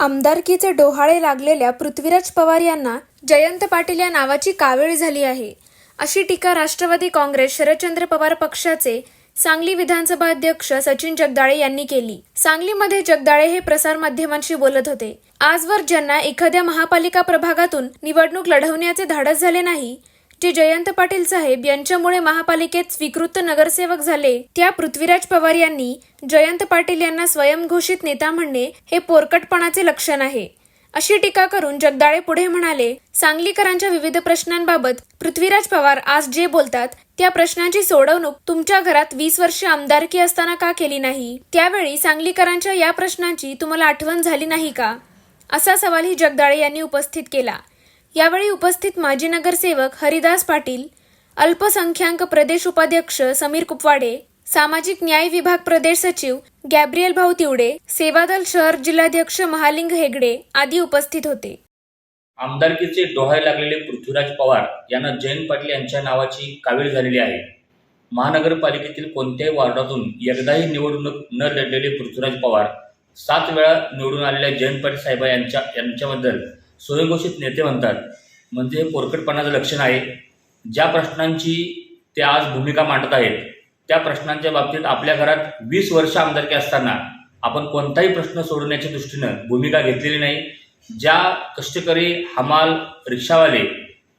आमदारकीचे डोहाळे लागलेल्या पृथ्वीराज पवार यांना जयंत पाटील या नावाची कावेळ झाली आहे. अशी टीका राष्ट्रवादी काँग्रेस शरदचंद्र पवार पक्षाचे सांगली विधानसभा अध्यक्ष सचिन जगदाळे यांनी केली. सांगलीमध्ये जगदाळे हे प्रसारमाध्यमांशी बोलत होते. आजवर ज्यांना एखाद्या महापालिका प्रभागातून निवडणूक लढवण्याचे धाडस झाले नाही जे जयंत पाटील साहेब यांच्यामुळे महापालिकेत स्वीकृत नगरसेवक झाले त्या पृथ्वीराज पवार यांनी जयंत पाटील यांना स्वयंघोषित नेता म्हणणे हे पोरकटपणाचे लक्षण आहे. अशी टीका करून जगदाळे पुढे म्हणाले सांगलीकरांच्या विविध प्रश्नांबाबत पृथ्वीराज पवार आज जे बोलतात त्या प्रश्नांची सोडवणूक तुमच्या घरात वीस वर्ष आमदारकी असताना का केली नाही? त्यावेळी सांगलीकरांच्या या प्रश्नांची तुम्हाला आठवण झाली नाही का? असा सवालही जगदाळे यांनी उपस्थित केला. यावेळी उपस्थित माजी नगरसेवक हरिदास पाटील अल्पसंख्याक प्रदेश उपाध्यक्ष समीर कुपवाडे सामाजिक न्याय विभाग प्रदेश सचिव गॅब्रियल भाऊ तिवडे सेवादल शहर जिल्हाध्यक्ष महालिंग हेगडे आदी उपस्थित होते. आमदारकीचे डोहाय लागलेले पृथ्वीराज पवार यांना जयंत पाटील यांच्या नावाची कावीळ झालेली आहे. महानगरपालिकेतील कोणत्याही वॉर्डातून एकदाही निवडणूक न लढलेले पृथ्वीराज पवार सात वेळा निवडून आलेल्या जयंत पाटील साहेब यांच्या यांच्याबद्दल स्वयंघोषित नेते म्हणतात. म्हणजे पोरकटपणाचं लक्षण आहे. ज्या प्रश्नांची ते आज भूमिका मांडत आहेत त्या प्रश्नांच्या बाबतीत आपल्या घरात वीस वर्ष आमदारकी असताना आपण कोणताही प्रश्न सोडवण्याच्या दृष्टीनं भूमिका घेतलेली नाही. ज्या कष्टकरी हमाल रिक्षावाले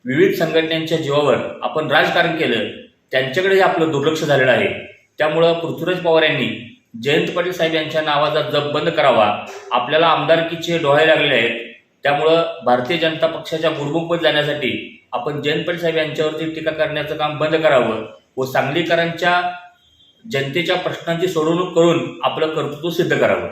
विविध संघटनांच्या जीवावर आपण राजकारण केलं त्यांच्याकडेही आपलं दुर्लक्ष झालेलं आहे. त्यामुळं पृथ्वीराज पवार यांनी जयंत पाटील साहेब यांच्या नावाचा जप बंद करावा. आपल्याला आमदारकीचे डोळे लागलेले आहेत. त्यामुळं भारतीय जनता पक्षाच्या गुडबुकमध्ये जाण्यासाठी आपण जयंत पाटील साहेब यांच्यावरती टीका करण्याचं काम बंद करावं व सांगलीकरांच्या जनतेच्या प्रश्नांची सोडवणूक करून आपलं कर्तृत्व सिद्ध करावं.